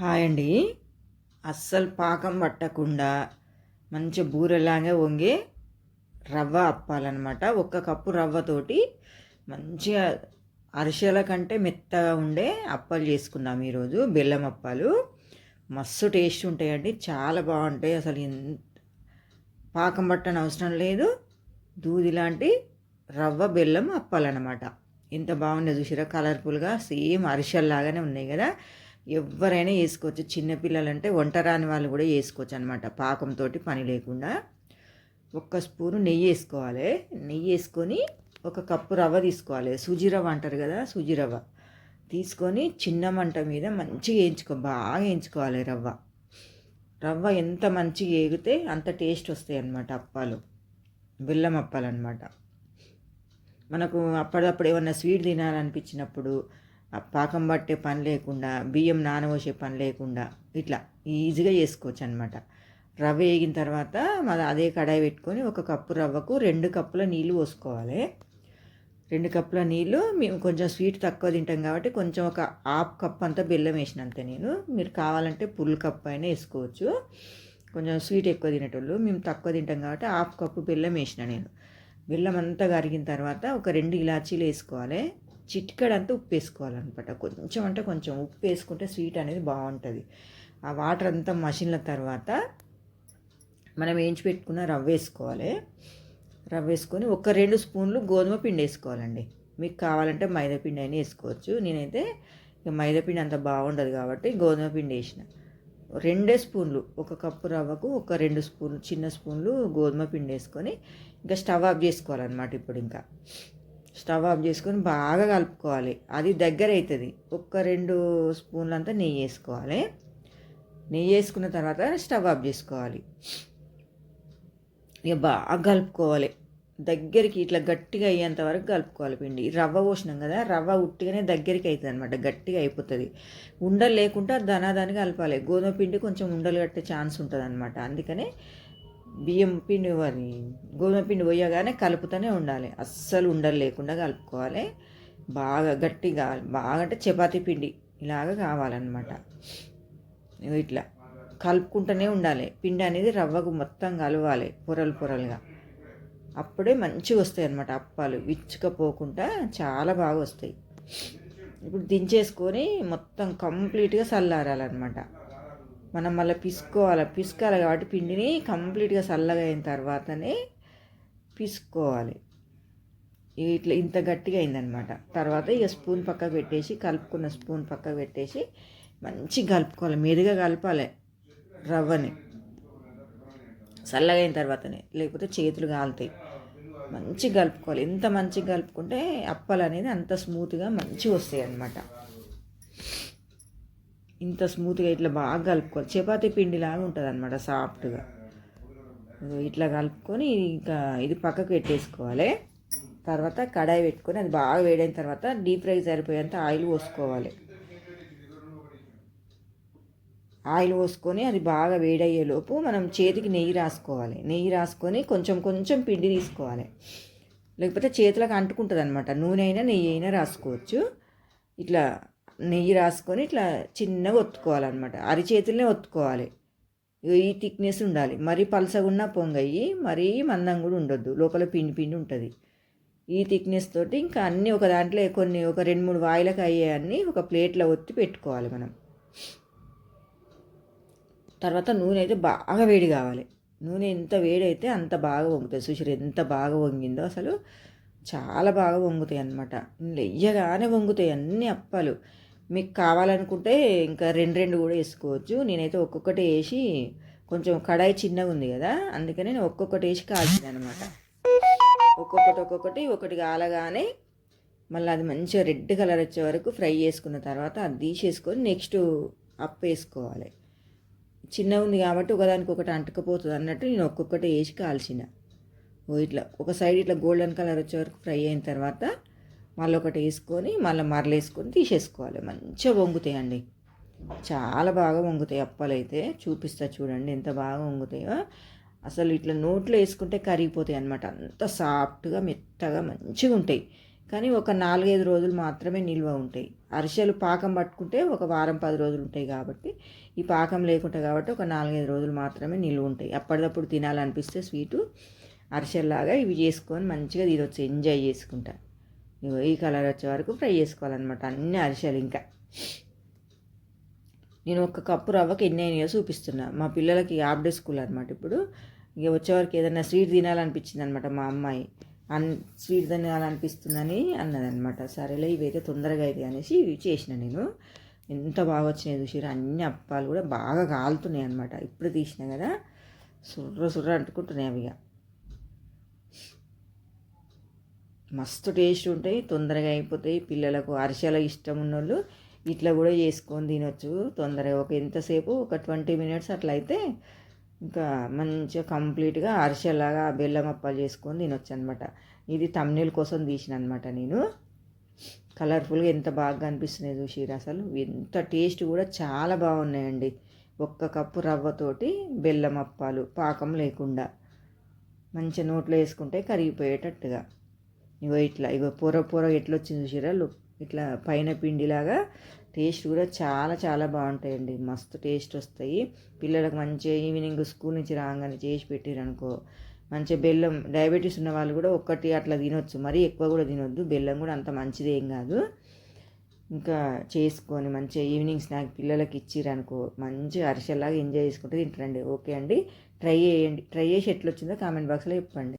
Hi అండి. అస్సలు పాకం పట్టకుండా మంచి బూరెలాగా వంగే రవ్వ అప్పాలన్నమాట. ఒక్క కప్పు రవ్వతోటి మంచిగా అరిసెల కంటే మెత్తగా ఉండే అప్పాలు చేసుకుందాం ఈరోజు బెల్లం అప్పాలు. మస్తు టేస్ట్ ఉంటాయండి చాలా బాగుంటాయి. అసలు ఎంత పాకం పట్టని అవసరం లేదు. దూది లాంటి రవ్వ బెల్లం అప్పాలన్నమాట. ఎంత బాగుండే చూసిరా కలర్ఫుల్గా సేమ్ అరిసెల్లాగానే ఉన్నాయి కదా. ఎవరైనా వేసుకోవచ్చు. చిన్నపిల్లలంటే వంట రాని వాళ్ళు కూడా వేసుకోవచ్చు అనమాట పాకంతో పని లేకుండా ఒక్క స్పూను నెయ్యి వేసుకోవాలి. నెయ్యి వేసుకొని ఒక కప్పు రవ్వ తీసుకోవాలి. సూజీ రవ్వ అంటారు కదా సూజీ రవ్వ. తీసుకొని చిన్న మంట మీద మంచిగా వేయించుకో బాగా వేయించుకోవాలి రవ్వ. రవ్వ ఎంత మంచిగా వేగితే అంత టేస్ట్ వస్తాయి అన్నమాట అప్పాలు. బెల్లం అప్పాలు అనమాట మనకు అప్పటిదప్పుడు ఏమన్నా స్వీట్ తినాలనిపించినప్పుడు పాకం పట్టే పని లేకుండా బియ్యం నానబోసే పని లేకుండా ఇట్లా ఈజీగా చేసుకోవచ్చు అనమాట రవ్వ వేగిన తర్వాత మన అదే కడాయి పెట్టుకొని ఒక కప్పు రవ్వకు రెండు కప్పుల నీళ్ళు పోసుకోవాలి. రెండు కప్పుల నీళ్ళు మేము కొంచెం స్వీట్ తక్కువ తింటాం కాబట్టి కొంచెం ఒక హాఫ్ కప్ అంతా బెల్లం వేసిన అంతే నేను. మీరు కావాలంటే ఫుల్ కప్ అయినా వేసుకోవచ్చు. కొంచెం స్వీట్ ఎక్కువ తినేటోళ్ళు మేము తక్కువ తింటాం కాబట్టి హాఫ్ కప్పు బెల్లం వేసిన నేను. బెల్లం అంతా కరిగిన తర్వాత ఒక రెండు ఇలాచీలు వేసుకోవాలి. చిటికడంతా ఉప్పు వేసుకోవాలన్నమాట కొంచెం అంటే కొంచెం ఉప్పు వేసుకుంటే స్వీట్ అనేది బాగుంటుంది. ఆ వాటర్ అంతా మషిన్ల తర్వాత మనం వేయించి పెట్టుకున్న రవ్వ వేసుకోవాలి. రవ్వ వేసుకొని ఒక రెండు స్పూన్లు గోధుమ పిండి వేసుకోవాలండి. మీకు కావాలంటే మైదా పిండి అయినా వేసుకోవచ్చు. నేనైతే ఇక మైదా పిండి అంత బాగుండదు కాబట్టి గోధుమ పిండి వేసిన. రెండే స్పూన్లు ఒక కప్పు రవ్వకు ఒక రెండు స్పూన్లు చిన్న స్పూన్లు గోధుమ పిండి వేసుకొని ఇంకా స్టవ్ ఆఫ్ చేసుకోవాలన్నమాట ఇప్పుడు ఇంకా. స్టవ్ ఆఫ్ చేసుకొని బాగా కలుపుకోవాలి. అది దగ్గర అవుతుంది. ఒక్క రెండు స్పూన్లంతా నెయ్యి వేసుకోవాలి. నెయ్యి వేసుకున్న తర్వాత స్టవ్ ఆఫ్ చేసుకోవాలి. ఇక బాగా కలుపుకోవాలి. దగ్గరికి ఇట్లా గట్టిగా అయ్యేంత వరకు కలుపుకోవాలి పిండి. రవ్వ పోసినాం కదా రవ్వ ఉట్టిగానే దగ్గరికి అవుతుంది అనమాట గట్టిగా అయిపోతుంది. ఉండలు లేకుండా దనాదాన్ని కలపాలి. గోధుమ పిండి కొంచెం ఉండలు కట్టే ఛాన్స్ ఉంటుంది అనమాట అందుకనే బియ్యం పిండి అది గోధుమ పిండి పోయగానే కలుపుతూనే ఉండాలి. అస్సలు ఉండలు లేకుండా కలుపుకోవాలి. బాగా గట్టిగా కావాలి బాగా అంటే చపాతీ పిండి ఇలాగ కావాలన్నమాట. ఇట్లా కలుపుకుంటూనే ఉండాలి. పిండి అనేది రవ్వకు మొత్తం కలవాలి పొరలు పొరలుగా. అప్పుడే మంచిగా వస్తాయి అన్నమాట అప్పాలు. విచ్చుకపోకుండా చాలా బాగా వస్తాయి. ఇప్పుడు దించేసుకొని మొత్తం కంప్లీట్గా చల్లారాలన్నమాట. మనం మళ్ళీ పిసుకోవాలి? పిసుకోవాలి కాబట్టి పిండిని కంప్లీట్గా చల్లగా అయిన తర్వాతనే పిసుకోవాలి. ఇట్లా ఇంత గట్టిగా అయిందనమాట. తర్వాత ఇక స్పూన్ పక్కకు పెట్టేసి కలుపుకున్న స్పూన్ పక్కకు పెట్టేసి మంచిగా కలుపుకోవాలి. మెదుగా కలపాలి రవ్వని. చల్లగా అయిన తర్వాతనే. లేకపోతే చేతులు కాలుతాయి. మంచిగా కలుపుకోవాలి. ఎంత మంచిగా కలుపుకుంటే అప్పలు అనేది అంత స్మూత్గా మంచిగా వస్తాయి అన్నమాట ఇంత స్మూత్గా ఇట్లా బాగా కలుపుకోవాలి. చపాతీ పిండిలాగా ఉంటుంది అనమాట సాఫ్ట్గా ఇట్లా కలుపుకొని ఇంకా ఇది పక్కకు పెట్టేసుకోవాలి. తర్వాత కడాయి పెట్టుకొని అది బాగా వేడైన తర్వాత డీప్ ఫ్రై సరిపోయేంత ఆయిల్ పోసుకోవాలి. ఆయిల్ పోసుకొని అది బాగా వేడయ్యేలోపు మనం చేతికి నెయ్యి రాసుకోవాలి. నెయ్యి రాసుకొని కొంచెం కొంచెం పిండి తీసుకోవాలి. లేకపోతే చేతులకు అంటుకుంటుంది అనమాట నూనె అయినా నెయ్యి అయినా రాసుకోవచ్చు. ఇట్లా నెయ్యి రాసుకొని ఇట్లా చిన్నగా ఒత్తుకోవాలన్నమాట. అరిచేతులనే ఒత్తుకోవాలి. ఈ థిక్నెస్ ఉండాలి. మరీ పలసగున్నా ఉన్న పొంగయ్యి మరీ మందం కూడా ఉండొద్దు. లోపల పిండి పిండి ఉంటుంది. ఈ థిక్నెస్ తోటి ఇంకా అన్నీ ఒక దాంట్లో కొన్ని ఒక రెండు మూడు వాయిలకు అయ్యేవన్నీ ఒక ప్లేట్లో ఒత్తి పెట్టుకోవాలి మనం. తర్వాత నూనె అయితే బాగా వేడి కావాలి. నూనె ఎంత వేడి అయితే అంత బాగా వంగుతుంది చూసారు ఎంత బాగా వంగిందో అసలు చాలా బాగా వంగుతాయి అన్నమాట వెయ్యగానే వంగుతాయి అన్ని అప్పాలు. మీకు కావాలనుకుంటే ఇంకా రెండు రెండు కూడా వేసుకోవచ్చు. నేనైతే ఒక్కొక్కటి వేసి కొంచెం కడాయి చిన్నగా ఉంది కదా అందుకని నేను ఒక్కొక్కటి వేసి కాల్చింది అనమాట. ఒక్కొక్కటి ఒక్కొక్కటి ఒకటి కాలగానే మళ్ళీ అది మంచిగా రెడ్ కలర్ వచ్చే వరకు ఫ్రై చేసుకున్న తర్వాత అది తీసేసుకొని నెక్స్ట్ అప్ వేసుకోవాలి. చిన్నగా ఉంది కాబట్టి ఒకదానికి ఒకటి అంటుకపోతుంది అన్నట్టు నేను ఒక్కొక్కటి వేసి కాల్చిన. ఓ ఇట్లా ఒక సైడ్ ఇట్లా గోల్డెన్ కలర్ వచ్చే వరకు ఫ్రై అయిన తర్వాత మళ్ళీ ఒకటి వేసుకొని మళ్ళీ మరలేసుకొని తీసేసుకోవాలి. మంచిగా వంగుతాయండి. చాలా బాగా వంగుతాయి అప్పలైతే. చూపిస్తా చూడండి ఎంత బాగా వంగుతాయో. అసలు ఇట్లా నోట్లో వేసుకుంటే కరిగిపోతాయి అనమాట అంత సాఫ్ట్గా మెత్తగా మంచిగా ఉంటాయి. కానీ ఒక నాలుగైదు రోజులు మాత్రమే నిల్వ ఉంటాయి. అరిసెలు పాకం పట్టుకుంటే ఒక వారం పది రోజులు ఉంటాయి కాబట్టి ఈ పాకం లేకుండా కాబట్టి ఒక నాలుగైదు రోజులు మాత్రమే నిల్వ ఉంటాయి. అప్పటికప్పుడు తినాలనిపిస్తే స్వీటు అరిసెల్లాగా ఇవి చేసుకొని మంచిగా తినొచ్చు ఎంజాయ్ చేసుకుంటా. ఇగో ఈ కలర్ వచ్చే వరకు ఫ్రై చేసుకోవాలన్నమాట అన్ని అరిసెలు ఇంకా. నేను ఒక కప్పు రవ్వకి ఎన్ని అయినాయో చూపిస్తున్నా. మా పిల్లలకి హాఫ్ డే స్కూల్ అనమాట ఇప్పుడు. ఇక వచ్చేవరకు ఏదైనా స్వీట్ తినాలనిపించింది అనమాట మా అమ్మాయి. అన్ స్వీట్ తినాలనిపిస్తుందని అన్నదనమాట సరేలే ఇవైతే తొందరగా అయితే అనేసి ఇవి చేసిన నేను. ఎంత బాగా వచ్చినాయి చూసిరా అన్ని అప్పాలు కూడా బాగా కాలుతున్నాయి అనమాట ఇప్పుడు తీసిన కదా సుర్ర సుర్ర అంటుకుంటున్నాయి అవి ఇక మస్తు టేస్ట్ ఉంటాయి తొందరగా అయిపోతాయి. పిల్లలకు అరిసెల ఇష్టం ఉన్నోళ్ళు ఇట్లా కూడా చేసుకొని తినొచ్చు. తొందరగా ఒక ఎంతసేపు ఒక ట్వంటీ మినిట్స్ అట్లా అయితే ఇంకా మంచిగా కంప్లీట్గా అరిసెలాగా బెల్లం అప్పాలు చేసుకొని తినొచ్చు అనమాట ఇది తమ్నెల్ కోసం తీసిన అనమాట నేను. కలర్ఫుల్గా ఎంత బాగా అనిపిస్తున్నాయి చూసిరు అసలు. ఎంత టేస్ట్ కూడా చాలా బాగున్నాయండి. ఒక్క కప్పు రవ్వతోటి బెల్లం అప్పాలు పాకం లేకుండా. మంచిగా నోట్లో వేసుకుంటే కరిగిపోయేటట్టుగా. ఇగో ఇట్లా ఇగో పొర పొర ఎట్లా వచ్చింది చూసిరా లుక్ ఇట్లా పైన పిండిలాగా టేస్ట్ కూడా చాలా చాలా బాగుంటాయండి. మస్తు టేస్ట్ వస్తాయి. పిల్లలకు మంచిగా ఈవినింగ్ స్కూల్ నుంచి రాగానే చేసి పెట్టిరనుకో. మంచిగా బెల్లం డయాబెటీస్ ఉన్న వాళ్ళు కూడా ఒక్కటి అట్లా తినొచ్చు. మరీ ఎక్కువ కూడా తినొద్దు. బెల్లం కూడా అంత మంచిది ఏం కాదు. ఇంకా చేసుకొని మంచిగా ఈవినింగ్ స్నాక్ పిల్లలకి ఇచ్చిరనుకో. మంచిగా అరిసెలాగా ఎంజాయ్ చేసుకుంటే తింటారండి. ఓకే అండి. ట్రై చేయండి. ట్రై చేసి ఎట్లా వచ్చిందో కామెంట్ బాక్స్లో చెప్పండి.